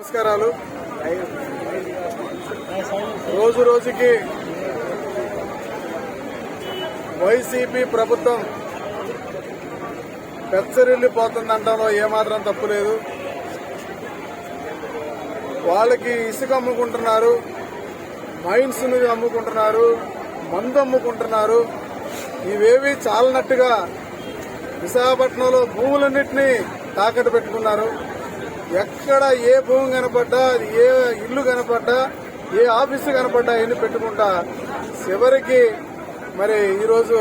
నమస్కారాలు. రోజు రోజుకి వైసీపీ ప్రభుత్వం పెచ్చరిల్లిపోతుందంటంలో ఏమాత్రం తప్పు లేదు. వాళ్ళకి ఇసుక అమ్ముకుంటున్నారు మైన్స్ అమ్ముకుంటున్నారు మందు అమ్ముకుంటున్నారు. ఇవేవి చాలనట్టుగా విశాఖపట్నంలో భూములన్నింటినీ తాకట్టు పెట్టుకున్నారు. ఎక్కడ ఏ భూమి కనపడ్డా ఏ ఇల్లు కనపడ్డా ఏ ఆఫీసు కనపడ్డా ఎన్ని పెట్టుకుంటా చివరికి మరి ఈరోజు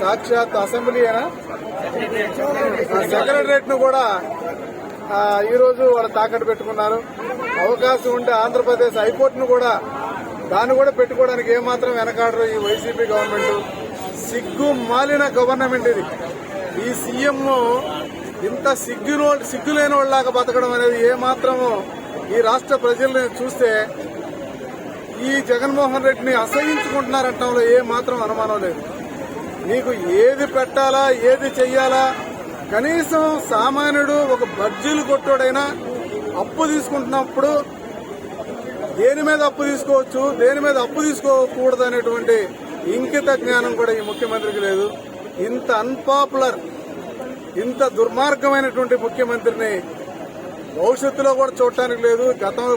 సాక్షాత్ అసెంబ్లీ సెక్రటరేట్ను కూడా ఈరోజు వాళ్ళు తాకట్టు పెట్టుకున్నారు. అవకాశం ఉంటే ఆంధ్రప్రదేశ్ హైకోర్టును కూడా దాన్ని కూడా పెట్టుకోవడానికి ఏమాత్రం వెనకాడరు ఈ వైసీపీ గవర్నమెంట్. సిగ్గు మాలిన గవర్నమెంట్ ఇది. ఈ సీఎం ఇంత సిగ్గు సిగ్గు లేని వాళ్ళలాగా బతకడం అనేది ఏమాత్రము ఈ రాష్ట్ర ప్రజల్ని చూస్తే ఈ జగన్మోహన్ రెడ్డిని అసహించుకుంటున్నారంటంలో ఏ మాత్రం అనుమానం లేదు. నీకు ఏది పెట్టాలా ఏది చెయ్యాలా? కనీసం సామాన్యుడు ఒక బజ్జీలు కొట్టోడైనా అప్పు తీసుకుంటున్నప్పుడు దేని మీద అప్పు తీసుకోవచ్చు దేని మీద అప్పు తీసుకోకూడదు అనేటువంటి ఇంకిత జ్ఞానం కూడా ఈ ముఖ్యమంత్రికి లేదు. ఇంత అన్పాపులర్ ఇంత దుర్మార్గమైనటువంటి ముఖ్యమంత్రిని భవిష్యత్తులో కూడా చూడటానికి లేదు. గతంలో